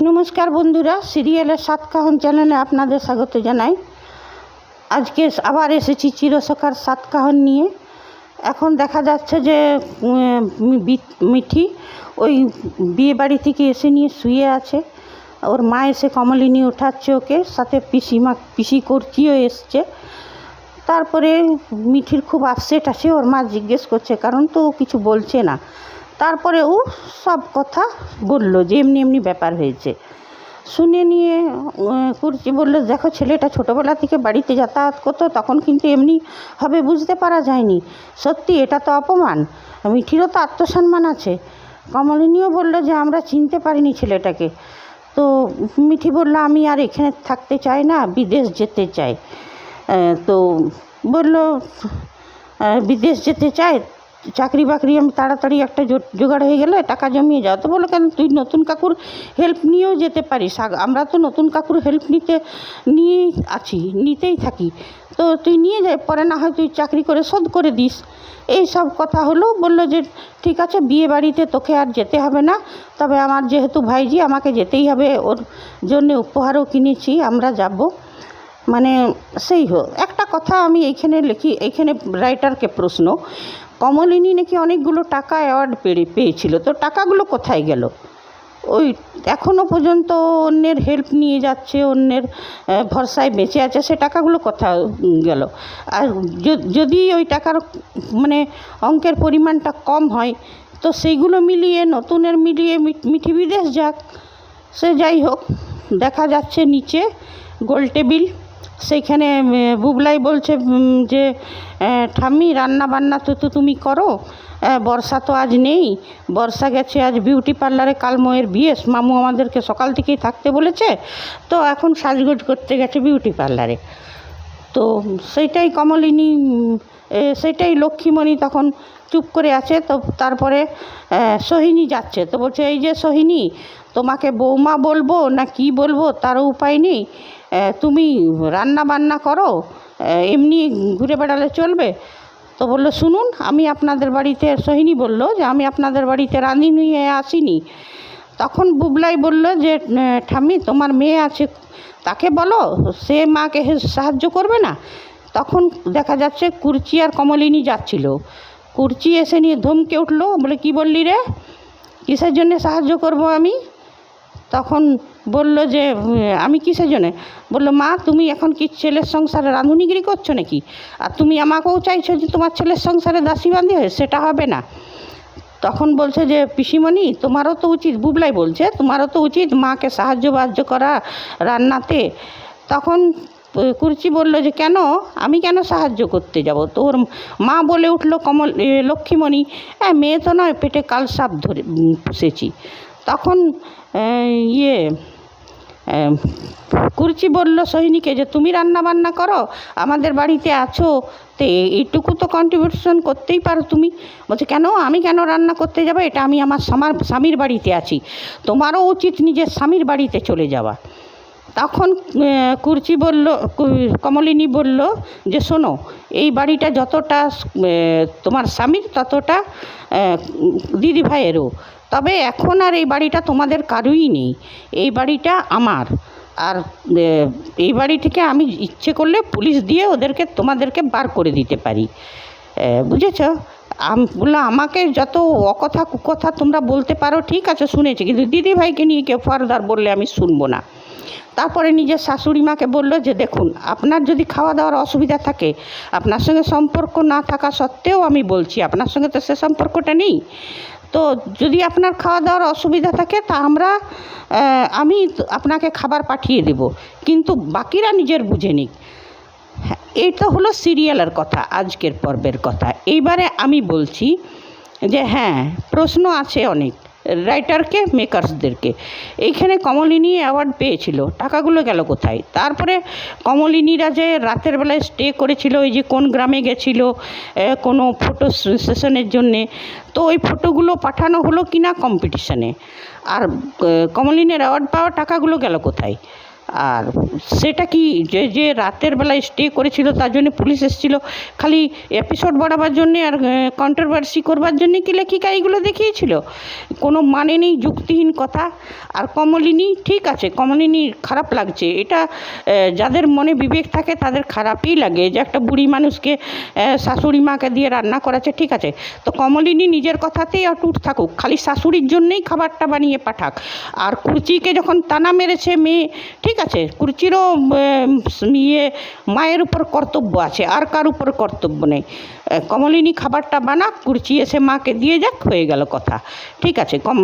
নমস্কার বন্ধুরা, সিরিয়ালের সাতকাহন চ্যানেলে আপনাদের স্বাগত জানাই। আজকে আবার এসেছি চিরসখার সাতকাহন নিয়ে। এখন দেখা যাচ্ছে যে মিঠি ওই বিয়ে বাড়ি থেকে এসে নিয়ে শুয়ে আছে। ওর মা এসে কমলিনী ওঠাচ্ছে ওকে, সাথে পিসিমা, পিসি করছিও এসছে। তারপরে মিঠির খুব আপসেট আছে ওর মা জিজ্ঞেস করছে, কারণ তো কিছু বলছে না। তারপরে ও সব কথা বলল যে এমনি এমনি ব্যাপার হয়েছে। শুনে নিয়ে কুর্চি বলল, দেখো ছেলেটা ছোটোবেলা থেকে বাড়িতে যাতায়াত করতো, তখন কিন্তু এমনি হবে বুঝতে পারা যায়নি। সত্যি, এটা তো অপমান। মিঠিরও তো আত্মসম্মান আছে। কমলিনীও বলল যে, আমরা চিনতে পারিনি ছেলেটাকে। তো মিঠি বলল, আমি আর এখানে থাকতে চাই না, বিদেশ যেতে চাই। তো বলল বিদেশ যেতে চাই? চাকরি বাকরি আমি তাড়াতাড়ি একটা জোগাড় হয়ে গেলে টাকা জমিয়ে যাও। তো বলল কেন তুই নতুন কাকুর হেল্প নিয়েও যেতে পারিস? আমরা তো নতুন কাকুর হেল্প নিতে নিয়েই আছি, নিতেই থাকি। তো তুই নিয়ে যাই পরে না হয় তুই চাকরি করে শোধ করে দিস। এই সব কথা হলো, বলল যে, ঠিক আছে, বিয়ে বাড়িতে তোকে আর যেতে হবে না। তবে আমার যেহেতু ভাইজি, আমাকে যেতেই হবে। ওর জন্য উপহারও কিনেছি, আমরা যাব। মানে সেই হোক একটা কথা আমি এইখানে লিখি, এইখানে রাইটারকে প্রশ্ন। কমলিনী নাকি অনেকগুলো টাকা অ্যাওয়ার্ড পেয়ে পেয়েছিল। তো টাকাগুলো কোথায় গেল? ওই এখনও পর্যন্ত অন্যের হেল্প নিয়ে যাচ্ছে, অন্যের ভরসায় বেঁচে আছে, সে টাকাগুলো কোথাও গেল? আর যদি ওই টাকার মানে অঙ্কের পরিমাণটা কম হয়, তো সেইগুলো মিলিয়ে, নতুনের মিলিয়ে মিঠি বিদেশ যাক। সে যাই হোক, দেখা যাচ্ছে নিচে গোল টেবিল সেইখানে বুবলাই বলছে যে ঠাম্মি, রান্না বান্না তো তো তুমি করো। বর্ষা তো আজ নেই। বর্ষা গেছে, আজ বিউটি পার্লারে কালময়ের বিয়ে। মামু আমাদেরকে সকাল থেকেই থাকতে বলেছে। তো এখন সাজগোজ করতে গেছে বিউটি পার্লারে তো সেইটাই কমলিনী সেইটাই লক্ষ্মীমণি তখন চুপ করে আছে। তো তারপরে সোহিনী যাচ্ছে। তো বলছে, এই যে সোহিনী, তোমাকে বৌমা বলব না কি বলব, তারও উপায় নেই। তুমি রান্না বান্না করো এমনি ঘুরে বেড়ালে চলবে? তো বলল শুনুন আমি আপনাদের বাড়িতে সোহিনী বলল যে আমি আপনাদের বাড়িতে রাঁধি নিয়ে আসিনি। তখন বুবলাই বলল যে "আহ, ঠাম্মি তোমার মেয়ে আছে তাকে বলো সে মাকে সাহায্য করবে না? তখন দেখা যাচ্ছে কুর্চি আর কমলিনী যাচ্ছিল। কুর্চি এসে নিয়ে ধমকে উঠল বলে কি বললি রে? কিসের জন্যে সাহায্য করব আমি? তখন বলল যে, আমি কিসের জন্যে? বলল, মা, তুমি এখন কি ছেলের সংসারে রাঁধুনিগিরি করছ নাকি? আর তুমি আমাকেও চাইছো যে তোমার ছেলের সংসারে দাসী বান্ধি হয়ে সেটা হবে না। তখন বলছে যে, পিসিমণি, তোমারও তো উচিত, বুবলাই বলছে, তোমারও তো উচিত মাকে সাহায্য বাহ্য করা রান্নাতে। তখন কুরচি বলল যে, কেন? আমি কেন সাহায্য করতে যাব? তোর মা বলে উঠল কমল লক্ষ্মীমণি। হ্যাঁ মেয়ে তো নয়, পেটে কালসাপ ধরে পুষেছি। তখন ইয়ে কুরচি বলল, সোহিনীকে, যে তুমি রান্না বান্না করো, আমাদের বাড়িতে আছো, তো এইটুকু তো কন্ট্রিবিউশন করতেই পারো তুমি। বলছে, কেন? আমি কেন রান্না করতে যাব? এটা আমি আমার সামার, স্বামীর বাড়িতে আছি। তোমারও উচিত নিজের স্বামীর বাড়িতে চলে যাওয়া। তখন কুরচি বলল কমলিনী বলল, যে শোনো, এই বাড়িটা যতটা তোমার স্বামীর ততটা দিদি ভাইয়েরও তবে এখন আর এই বাড়িটা তোমাদের কারুই নেই। এই বাড়িটা আমার। আর এই বাড়ি থেকে আমি ইচ্ছে করলে পুলিশ দিয়ে ওদেরকে, তোমাদেরকে বার করে দিতে পারি। বুঝেছ? বলল, আমাকে যত অকথা কুকথা তোমরা বলতে পারো, ঠিক আছে, শুনেছি। কিন্তু দিদি ভাইকে নিয়ে কেউ ফার্দার বললে আমি শুনব না। তারপরে নিজের শাশুড়ি মাকে বলল যে, দেখুন, আপনার যদি খাওয়া দাওয়ার অসুবিধা থাকে, আপনার সঙ্গে সম্পর্ক না থাকা সত্ত্বেও আমি বলছি, আপনার সঙ্গে তো সে সম্পর্কটা নেই। তো যদি আপনার খাওয়া দাওয়ার অসুবিধা থাকে, তা আমরা আমি আপনাকে খাবার পাঠিয়ে দেব। কিন্তু বাকিরা নিজের বুঝে নিক। হ্যাঁ তো হলো সিরিয়ালের কথা, আজকের পর্বের কথা। এইবারে আমি বলছি যে হ্যাঁ প্রশ্ন আছে অনেক। রাইটারকে মেকার্সদেরকে এইখানে কমলিনী অ্যাওয়ার্ড পেয়েছিল। টাকাগুলো গেল কোথায়? তারপরে কমলিনীরা যে রাতের বেলায় স্টে করেছিল ওই যে কোন গ্রামে গেছিল কোনো ফটো সেশনের জন্যে, তো ওই ফটোগুলো পাঠানো হলো কিনা কম্পিটিশানে আর কমলিনের অ্যাওয়ার্ড পাওয়া টাকাগুলো গেল কোথায়? আর সেটা কি যে যে রাতের বেলায় স্টে করেছিল তার জন্য পুলিশ এসেছিল? খালি এপিসোড বাড়াবার জন্যে আর কন্ট্রোভার্সি করবার জন্যে কি লেখিকা এইগুলো দেখিয়েছিল? কোনো মানে নেই, যুক্তিহীন কথা। আর কমলিনী, ঠিক আছে কমলিনী খারাপ লাগছে। এটা যাদের মনে বিবেক থাকে তাদের খারাপই লাগে। যে একটা বুড়ি মানুষকে শাশুড়ি মাকে দিয়ে রান্না করাচ্ছে, ঠিক আছে। তো কমলিনী নিজের কথাতেই অটুট থাকুক। খালি শাশুড়ির জন্যেই খাবারটা বানিয়ে পাঠাক। আর কুর্চিকে যখন টানা মেরেছে মেয়ে, ঠিক আছে, কুর্চিরও ইয়ে মায়ের উপর কর্তব্য আছে, আর কার উপর কর্তব্য নেই। কমলিনী খাবারটা বানাক, কুর্চি এসে মাকে দিয়ে যাক, হয়ে গেল কথা। ঠিক আছে, কম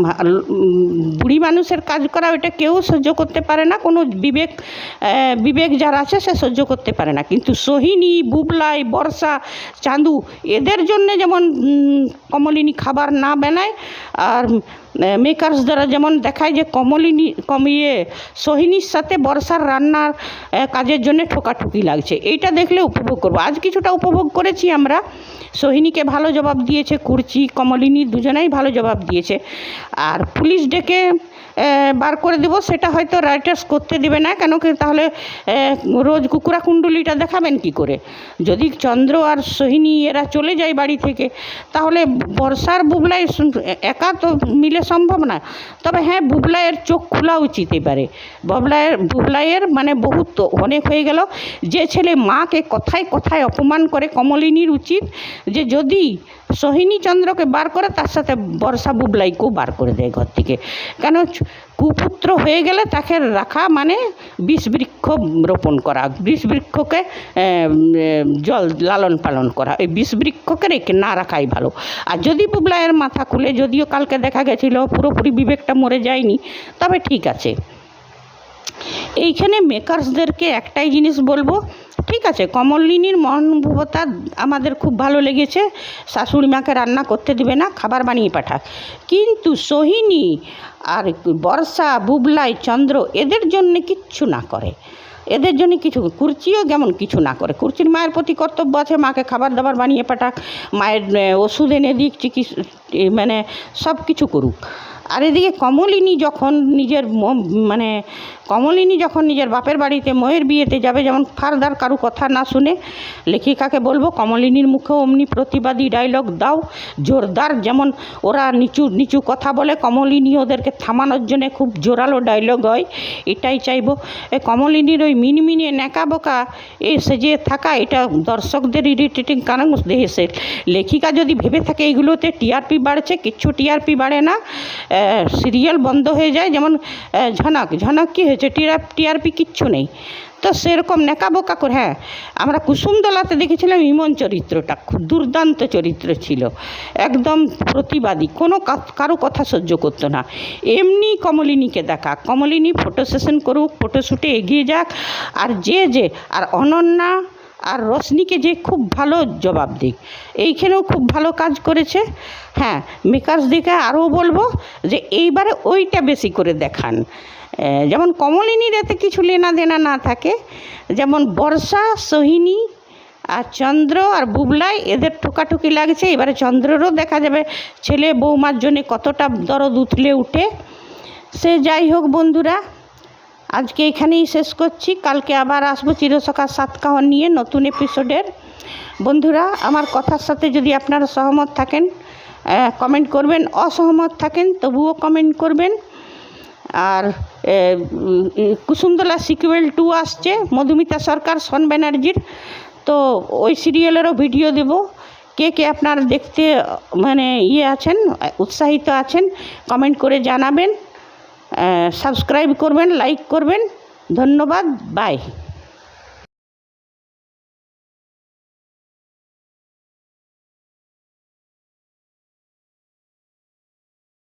বুড়ি মানুষের কাজ করা ওটা কেউ সহ্য করতে পারে না, কোনো বিবেক বিবেক যার আছে, সে সহ্য করতে পারে না। কিন্তু সোহিনী, বুবলাই, বর্ষা, চাঁদু, এদের জন্য যেমন কমলিনী খাবার না বানায়, আর মেকার্স দ্বারা যেমন দেখায় যে কমলিনী কমিয়ে সোহিনীর সাথে বর্ষার রান্নার কাজের জন্য ঠোকাঠুকি লাগছে। এইটা দেখলে উপভোগ করব। আজ কিছুটা উপভোগ করেছি আমরা। সোহিনীকে ভালো জবাব দিয়েছে কুর্চি, কমলিনী দুজনেই ভালো জবাব দিয়েছে। আর পুলিশ ডেকে বার করে দেবো, সেটা হয়তো রাইটার্স করতে দেবে না, কেন কি তাহলে রোজ কুকুরা কুণ্ডুলিটা দেখাবেন কি করে? যদি চন্দ্র আর সোহিনী এরা চলে যায় বাড়ি থেকে, তাহলে বর্ষার বুবলাই একা তো মিলে সম্ভব না। তবে হ্যাঁ বুবলাইয়ের চোখ খোলা উচিত এবারে। ববলাইয়ের বুবলাইয়ের মানে বহুত অনেক হয়ে গেল। যে ছেলে মাকে কথায় কথায় অপমান করে, কমলিনীর উচিত যে যদি সোহিনী চন্দ্রকে বার করে, তার সাথে বর্ষা বুবলাইকেও বার করে দেয় ঘর থেকে। কেন? কুপুত্র হয়ে গেলে তাকে রাখা মানে বিষ বৃক্ষ রোপণ করা বিষ বৃক্ষকে জল লালন পালন করা, এই বিষ বৃক্ষকে রেখে না রাখাই ভালো। আর যদি বুবলাইয়ের মাথা খুলে, যদিও কালকে দেখা গেছিল, পুরোপুরি বিবেকটা মরে যায়নি, তবে ঠিক আছে। এইখানে মেকার্সদেরকে একটাই জিনিস বলব ঠিক আছে, কমলিনীর মহানুভবতা আমাদের খুব ভালো লেগেছে। শাশুড়ি মাকে রান্না করতে দিবে না, খাবার বানিয়ে পাঠাক। কিন্তু সোহিনী আর বর্ষা, বুবলাই, চন্দ্র এদের জন্য কিচ্ছু না করে। এদের জন্য কিছু কুর্চিও যেমন কিছু না করে। কুর্চির মায়ের প্রতি কর্তব্য আছে, মাকে খাবার দাবার বানিয়ে পাঠাক, মায়ের ওষুধ এনে দিক, চিকিৎসা মানে সব কিছু করুক। আর এদিকে কমলিনী যখন নিজের মানে কমলিনী যখন নিজের বাপের বাড়িতে ময়ের বিয়েতে যাবে, যেমন ফারদার কারু কথা না শুনে লেখিকাকে বলব, কমলিনীর মুখে অমনি প্রতিবাদী ডায়লগ দাও, জোরদার যেমন ওরা নিচু নিচু কথা বলে, কমলিনী ওদেরকে থামানোর জন্য খুব জোরালো ডায়লগ হয়, এটাই চাইব। কমলিনীর ওই মিনমিনে ন্যাকা বোকা এ সেজে থাকা, এটা দর্শকদের ইরিটেটিং কারণ এসে লেখিকা যদি ভেবে থাকে এইগুলোতে টিআরপি বাড়ছে, কিচ্ছু টিআরপি বাড়ে না। সিরিয়াল বন্ধ হয়ে যায়, যেমন ঝনক। ঝনক কী হয়েছে? টিআর টিআরপি কিচ্ছু নেই। তো সেরকম নেকা বোকা করে হ্যাঁ আমরা কুসুমদলাতে দেখেছিলাম ইমন চরিত্রটা। খুব দুর্দান্ত চরিত্র ছিল। একদম প্রতিবাদী। কোনো কারও কথা সহ্য করতো না। এমনি কমলিনীকে দেখা। কমলিনী ফটো সেশন করুক ফটোশ্যুটে এগিয়ে যাক। আর যে যে আর অনন্যা আর রশনিকে যে খুব ভালো জবাব দিক। এইখানেও খুব ভালো কাজ করেছে। হ্যাঁ মেকার্স দিকে আরও বলব যে এইবারে ওইটা বেশি করে দেখান। যেমন কমলিনীর এতে কিছু লেনা দেনা না থাকে। যেমন বর্ষা, সোহিনী আর চন্দ্র আর বুবলাই এদের ঠোকাঠুকি লাগছে। এবারে চন্দ্রেরও দেখা যাবে ছেলে বৌমার জন্যে কতটা দরদ উঠলে উঠে। সে যাই হোক বন্ধুরা আজকে এখানেই শেষ করছি। কালকে আবার আসব চিরসকার সাতকাহন নিয়ে নতুন এপিসোডের বন্ধুরা, আমার কথার সাথে যদি আপনারা সহমত থাকেন কমেন্ট করবেন। অসহমত থাকেন, তবুও কমেন্ট করবেন। আর কুসুমদলা সিকুয়েল টু আসছে, মধুমিতা সরকার, সন ব্যানার্জির। তো ওই সিরিয়ালেরও ভিডিও দেব। কে কে আপনারা দেখতে মানে ইয়ে আছেন, উৎসাহিত আছেন কমেন্ট করে জানাবেন। সাবস্ক্রাইব করবেন লাইক করবেন। ধন্যবাদ বাই